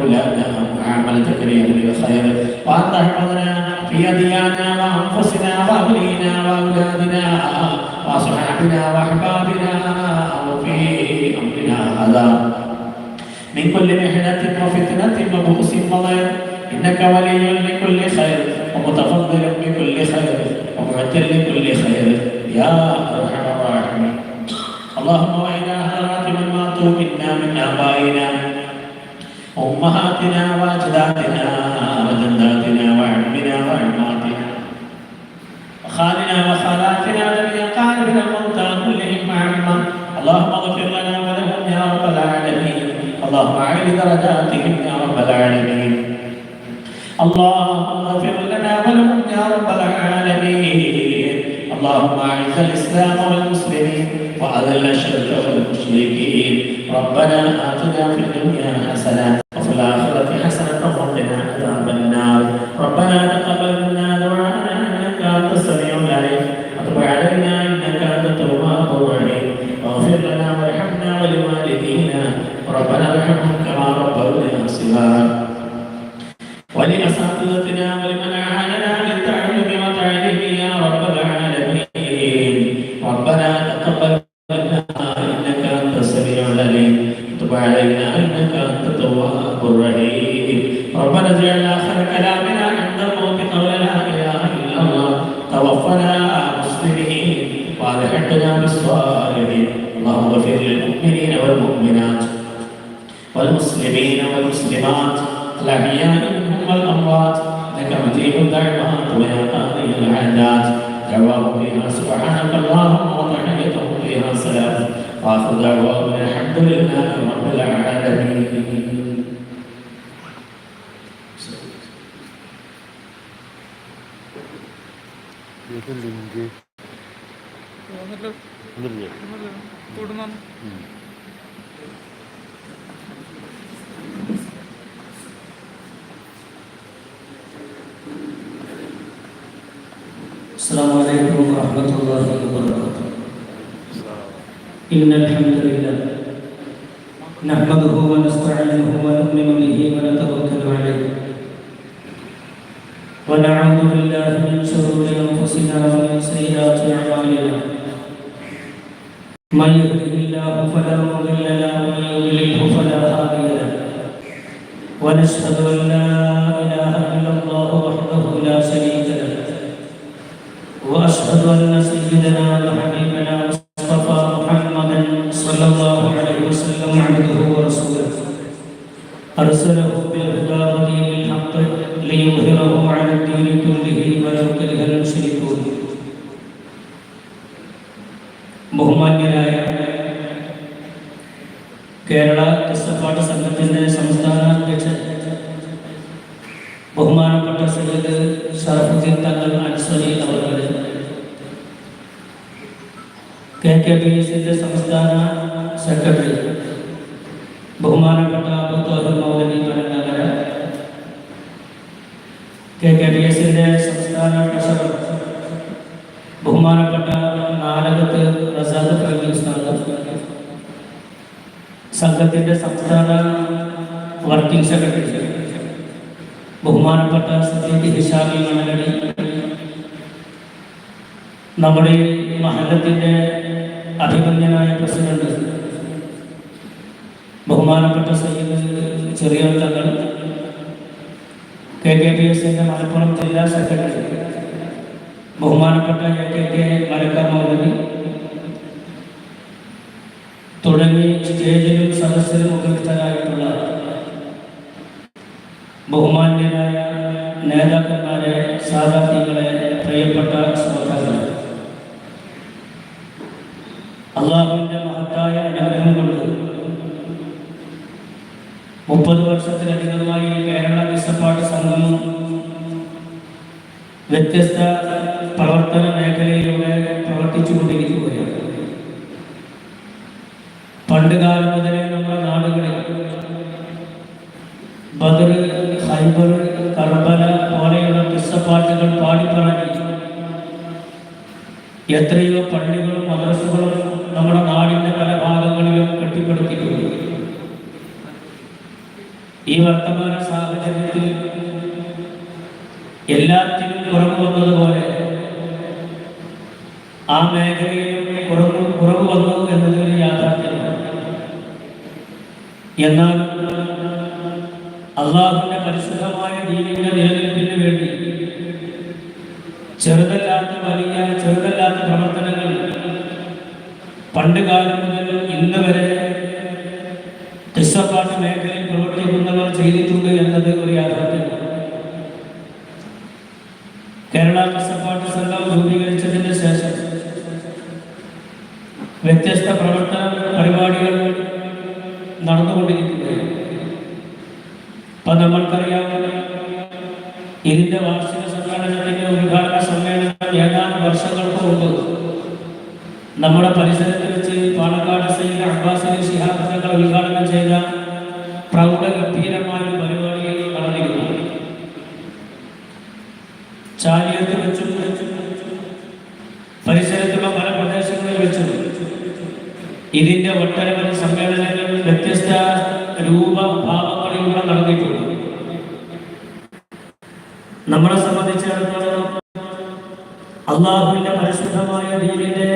واولادنا وعاملتك لاهل الخير وان تحفظنا في ادياننا وانفسنا واهلينا واولادنا واصحابنا واحبابنا وفي امرنا هذا من كل محنة وفتنة وبؤس وضير إنك ولي لكل خير ومتفضل بكل خير ومعت لكل خير يا أرحم الراحمين اللهم وإلى هذا من ماتوا منا من آبائنا وأمهاتنا وأجدادنا وجداتنا وعمنا وعماتنا وخالنا وخالاتنا الذين قال من الموتى كلهم معما اللهم اغفر لنا ولهم يا رب العالمين. اللهم اعل درجاتهم يا رب العالمين. اللهم اغفر لنا ولهم يا رب العالمين. اللهم أعز الإسلام والمسلمين وأذل الشرك والمشركين. ربنا آتنا في الدنيا وألحقنا بالصالحين اللهم اغفر للمؤمنين والمؤمنات والمسلمين والمسلمات. الأحياء منهم والأموات. لك مجيب الدعوات ويا قاضي العادات. دعواهم فيها سبحانك اللهم وتحيتهم فيها سلام. وآخر دعواهم الحمد لله رب العالمين. السلام عليكم ورحمة الله وبركاته إن الحمد لله نحمده ونستعينه ونؤمن به ونتوكل عليه ونعوذ بالله من شرور أنفسنا ومن سيئات أعمالنا من يهده الله فلا مضل له ومن يضلله فلا هادي له ونشهد أن لا ورسوله ارسله بالهدى ودين الحق ليظهره على الدين كله ولو كره المشركون ബഹുമാന്യരായ കേരള ക്രിസ്തപ്പാട്ട് സംഘത്തിന്റെ സംസ്ഥാന അധ്യക്ഷൻ ബഹുമാനപ്പെട്ട സയ്യിദ് ഷറഫുദ്ദീൻ തങ്ങൾ അൻസരി അവരുടെ കെ കെ ബി എസിന്റെ സംസ്ഥാന സെക്രട്ടറി ബഹുമാനപ്പെട്ട Abuthohar Maulavi Panangara K K B എസിന്റെ സംസ്ഥാന ട്രഷറർ ബഹുമാനപ്പെട്ട നാലകത്ത് റസാദ് സംഘത്തിന്റെ സംസ്ഥാന വർക്കിംഗ് സെക്രട്ടറി ബഹുമാനപ്പെട്ട സത്യത്തി ഹിഷാബി മണലടി നമ്മുടെ ഈ മഹല്ലത്തിന്റെ അഭിമന്യനായ പ്രസിഡന്റ് ബഹുമാനപ്പെട്ട സയ്യിദ് ചെറിയ തങ്ങൾ കെ കെ പി എസിന്റെ മലപ്പുറം ജില്ലാ സെക്രട്ടറി ബഹുമാനപ്പെട്ട A K K Malakkar Maulavi തുടങ്ങി സ്റ്റേജിലും സദസ്സിലും ഉപയുക്തരായിട്ടുള്ള ബഹുമാന്യരായ നേതാക്കന്മാരെ സാധാർത്ഥികളെ പ്രവർത്തിച്ചു കൊണ്ടിരിക്കുകയാണ് പണ്ട് കാലം മുതലേ നമ്മുടെ നാടുകളിൽ ബദർ ഹൈബർ കർബല പോലെയുള്ള കിസ്സപ്പാട്ടുകൾ പാടിപ്പറഞ്ഞ് എത്രയോ പള്ളികളും മദ്രസുകളും നമ്മുടെ നാടിന്റെ പല ഭാഗങ്ങളിലും കെട്ടിപ്പടുത്തിട്ടുണ്ട്. ഈ വർത്തമാന സാഹചര്യത്തിൽ എല്ലാത്തിനും പുറം വന്നതുപോലെ ആ മേഖലയിൽ കുറവ് കുറവ് വന്നു എന്നതൊരു യാഥാർത്ഥ്യമാണ്. എന്നാൽ അള്ളാഹുവിന്റെ പരിശുദ്ധമായ ദീനിന്റെ നിലനിൽപ്പിന് വേണ്ടി ചെറുതല്ലാത്ത വലിയ ചെറുതല്ലാത്ത പ്രവർത്തനങ്ങൾ പണ്ട് കാലം മുതൽ ഇന്ന് വരെ കിസ്സപ്പാട്ട് മേഖലയിൽ പ്രവർത്തിക്കുന്നവർ ചെയ്തിട്ടുണ്ട് എന്നത് ഒരു യാഥാർത്ഥ്യമാണ് കേരള കിസ്സപ്പാട്ട് സംഘം രൂപീകരിച്ചതിന് ശേഷം വ്യത്യസ്ത പ്രവർത്തന പരിപാടികൾ നടന്നുകൊണ്ടിരിക്കുകയാണ് അപ്പൊ നമ്മൾക്കറിയാവുന്ന ഇതിന്റെ വാർഷിക സമ്മേളനത്തിന്റെ ഉദ്ഘാടന സമ്മേളനം ഏതാനും വർഷങ്ങൾക്ക് മുമ്പ് നമ്മുടെ പരിസരത്ത് വെച്ച് പാലക്കാട് സൈനിക അബ്ബാസിലെ ശിഹാബ് തങ്ങൾ ഉദ്ഘാടനം ചെയ്ത പ്രൗഢഗംഭീരമായ പരിപാടിയിൽ നടന്നിരുന്നു ചാലിയത്ത് വെച്ചും പരിസരത്തുള്ള പല പ്രദേശങ്ങളിൽ വെച്ചും. ഇതിന്റെ ഒട്ടനവധി സമ്മേളനങ്ങൾ വ്യത്യസ്ത രൂപഭാവങ്ങളിലൂടെ നടന്നിട്ടുണ്ട്. നമ്മളെ സംബന്ധിച്ചിടത്തോളം അള്ളാഹുവിന്റെ പരിശുദ്ധമായ ദീനിന്റെ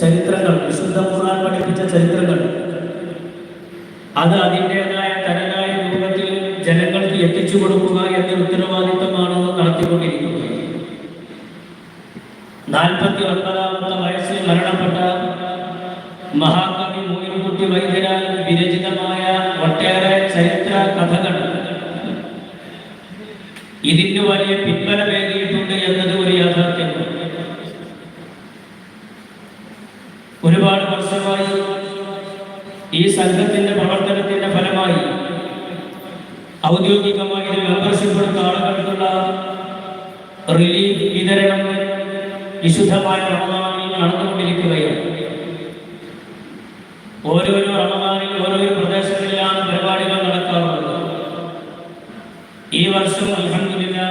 ചരിത്രങ്ങൾ വിശുദ്ധ ഖുർആൻ പഠിപ്പിച്ച ചരിത്രങ്ങൾ അത് അതിന്റെതായ തനതായ രൂപത്തിൽ ജനങ്ങൾക്ക് എത്തിച്ചു കൊടുക്കുക എന്ന ഉത്തരവാദിത്തമാണ് നടത്തിക്കൊണ്ടിരിക്കുന്നത്. നാൽപ്പത്തി ഒൻപതാമത്തെ വയസ്സിൽ മരണപ്പെട്ട മഹാകവി മോയിൻകുട്ടി വൈദ്യരാൽ വിരചിതമായ ഒട്ടേറെ ചരിത്ര കഥകൾ. ഇതിന് വലിയ പിൻബലമേകിയിട്ടുണ്ട് എന്നത് ഒരു യാഥാർത്ഥ്യമാണ്. ഒരുപാട് വർഷമായി ഈ സംഘത്തിന്റെ ഫലമായി ഔദ്യോഗികമായി മെമ്പർഷിപ്പ് എടുത്ത ആളുകൾക്കുള്ള റിലീഫ് വിതരണം വിശുദ്ധമായ റമദാനിൽ നടന്നുകൊണ്ടിരിക്കുകയാണ്. ഓരോരോ റമദാനിൽ ഓരോരോ പ്രദേശങ്ങളിലാണ് പരിപാടികൾ നടക്കാറുള്ളത്. ഈ വർഷം അൽഹംദുലില്ലാ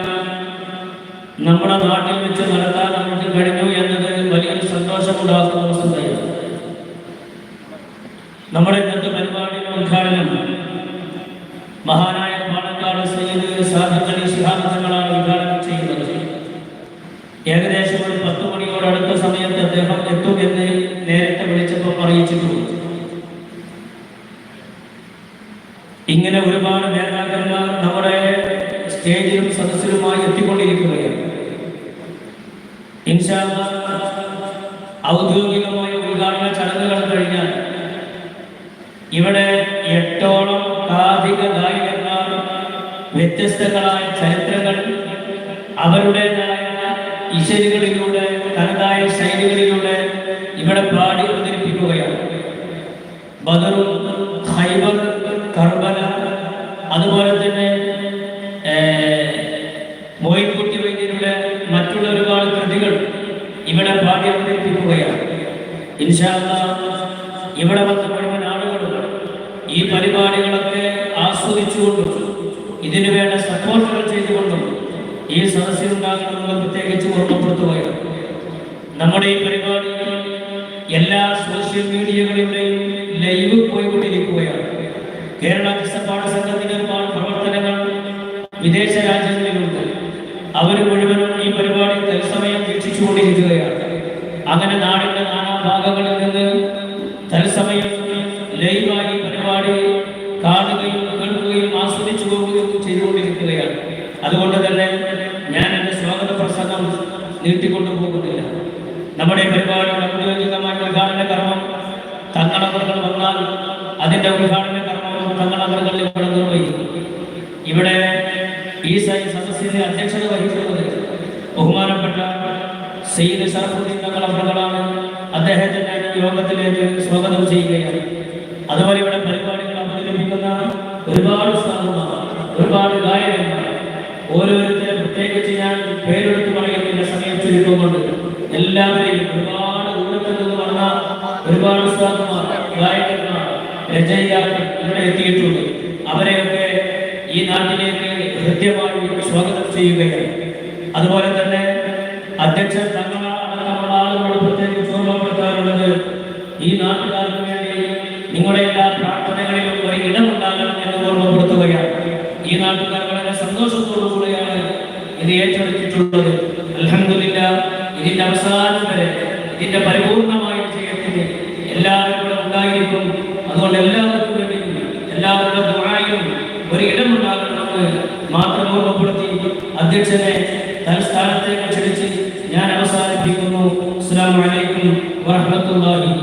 നമ്മുടെ നാട്ടിൽ വെച്ച് നടത്താൻ നമുക്ക് കഴിഞ്ഞു എന്നത് വലിയൊരു സന്തോഷമുണ്ടാക്കുന്ന വസ്തുതയാണ്. നമ്മുടെ ഇന്നത്തെ പരിപാടിയുടെ ഉദ്ഘാടനം മഹാനായ പത്ത് അടുത്ത സമയത്ത് അദ്ദേഹം എത്തുമെന്ന് നേരത്തെ വിളിച്ചപ്പോൾ അറിയിച്ചിട്ടുണ്ട്. ഇങ്ങനെ ഒരുപാട് നേതാക്കന്മാർ നമ്മുടെ സ്റ്റേജിലും സദസ്സിലുമായി എത്തിക്കൊണ്ടിരിക്കുകയാണ്. ഔദ്യോഗികമായ ഉദ്ഘാടന ചടങ്ങുകൾ കഴിഞ്ഞാൽ ഇവിടെ എട്ടോളം കാതിക ഗായകന്മാർ വ്യത്യസ്തങ്ങളായ ചരിത്രങ്ങൾ അവരുടേതായ ഇശലുകളിലൂടെ തനതായ ശൈലികളിലൂടെ ഇവിടെ പാടി അവതരിപ്പിക്കുകയാണ്. ബദറും ഹൈബർ കർബല അതുപോലെ തന്നെ മോയിൻകുട്ടി വൈദ്യരുടെ മറ്റുള്ള ഒരുപാട് കൃതികൾ ഇവിടെ പാടി അവതരിപ്പിക്കുകയാണ്. ഇൻഷാ അല്ലാഹ് ഇവിടെ വന്ന മുഴുവൻ ആളുകളും ഈ പരിപാടികളൊക്കെ ആസ്വദിച്ചുകൊണ്ടും ഇതിനു വേണ്ട സപ്പോർട്ടുകൾ ചെയ്തുകൊണ്ടും ഈ സദസ്സിലുണ്ടാകണമെന്ന് പ്രത്യേകിച്ച് ഓർമ്മപ്പെടുത്തുകയാണ്. നമ്മുടെ ഈ പരിപാടി എല്ലാ സോഷ്യൽ മീഡിയകളിലൂടെയും ലൈവ് പോയിക്കൊണ്ടിരിക്കുകയാണ്. കേരള കിസ്സപ്പാട് സംഘത്തിന്റെ പ്രവർത്തനങ്ങൾ വിദേശ രാജ്യങ്ങളിലുണ്ട്. അവർ മുഴുവനും ഈ പരിപാടി തത്സമയം വീക്ഷിച്ചുകൊണ്ടിരിക്കുകയാണ്. അങ്ങനെ നാടിന്റെ നാനാ ഭാഗങ്ങളിൽ നിന്ന് തത്സമയം ലൈവായി പരിപാടി കാണുകയും കേൾക്കുകയും ആസ്വദിച്ചു പോകുകയും ചെയ്തുകൊണ്ടിരിക്കുകയാണ്. അതുകൊണ്ട് തന്നെ ഞാൻ എന്റെ സ്വാഗത പ്രസംഗം നീട്ടിക്കൊണ്ടു പോകുന്നില്ല. നമ്മുടെ പരിപാടിയുടെ ഔദ്യോഗികമായ ഉദ്ഘാടന കർമ്മം തങ്ങളവറുകൾ വന്നാൽ അതിന്റെ ഉദ്ഘാടന കർമ്മം തങ്ങളവറുകൾ ഇവിടെ നിർവഹിക്കും. ഇവിടെ ഈ സദസ്സിന്റെ അധ്യക്ഷത വഹിക്കുന്നത് ബഹുമാനപ്പെട്ട സെയ്ദ് ഷറഫുദ്ദീൻ തങ്ങൾ അവറുകളാണ് അദ്ദേഹത്തിന്റെ യോഗത്തിലേക്ക് സ്വാഗതം ചെയ്യുകയാണ്. അതുപോലെ ഇവിടെ പരിപാടികൾ അവതരിപ്പിക്കുന്ന ഒരുപാട് സ്ഥാപനമാണ് ഒരുപാട് ഗായകന്മാർ. ഓരോരുത്തരും പ്രത്യേകിച്ച് ഞാൻ പേരെടുത്ത് പറയുന്നതിന്റെ സമയം ചുരുക്കമുണ്ട് എല്ലാവരെയും ഒരുപാട് ദൂരത്തിൽ നിന്ന് വന്ന ഒരുപാട് സ്ഥാനമാർ ഗായകന്മാർ രചയിതാക്കൾ ഇവിടെ എത്തിയിട്ടുണ്ട്. അവരെയൊക്കെ ഈ നാട്ടിലേക്ക് ഹൃദ്യമായി സ്വാഗതം ചെയ്യുകയാണ്. അതുപോലെ തന്നെ അധ്യക്ഷൻ തങ്ങള അടക്കമുള്ള ആളുകളോട് പ്രത്യേകിച്ച് ഓർമ്മപ്പെടുത്താറുള്ളത് ഈ നാട്ടുകാർക്ക് വേണ്ടി നിങ്ങളുടെ എല്ലാ പ്രാർത്ഥനകളിലും ഒരു ഇടമുണ്ടാകണം എന്ന് ഓർമ്മപ്പെടുത്തുകയാണ്. സന്തോഷത്തോടു കൂടിയാണ് ഇത് ഏറ്റെടുത്തിട്ടുള്ളത്. ഇതിന്റെ അവസാനം വരെ ഇതിന്റെ പരിപൂർണമായ വിജയത്തിന് എല്ലാവരും ഇവിടെ ഉണ്ടായിരിക്കും. അതുകൊണ്ട് എല്ലാവർക്കും വേണ്ടി എല്ലാവരുടെ ദുരായും ഒരു ഇടമുണ്ടാകണമെന്ന് മാത്രം ഓർമ്മപ്പെടുത്തി അധ്യക്ഷനെ തൽസ്ഥാനത്തേക്ക് ക്ഷണിച്ച് ഞാൻ അവസാനിപ്പിക്കുന്നു. അസ്സലാമു അലൈക്കും വറഹ്മത്തുള്ളാഹി